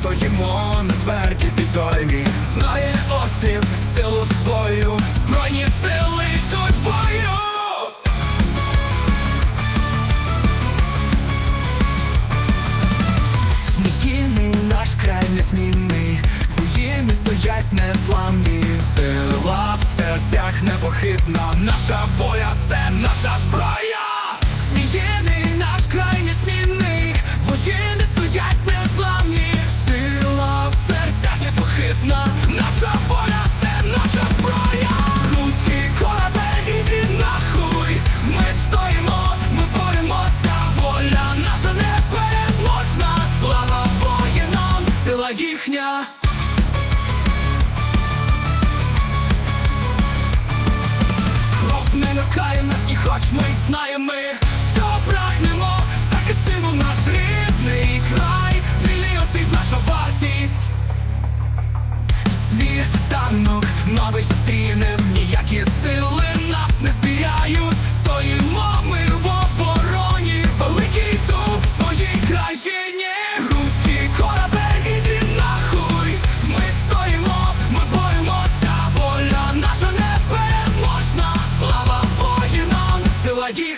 стоїмо на тверді підоймі. Знає острів силу свою, збройні сили йдуть бою. Зміїний наш край незмінний, воїни стоять незламні, сила в серцях непохитна, наша воля це наша зброя. Зміїний наш Лякає нас, і хоч ми знаємо ми, що прагнемо, захистимо наш рідний край, вільний острів наша вартість. Світанок новий стрінем, ніякі сили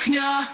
брехня.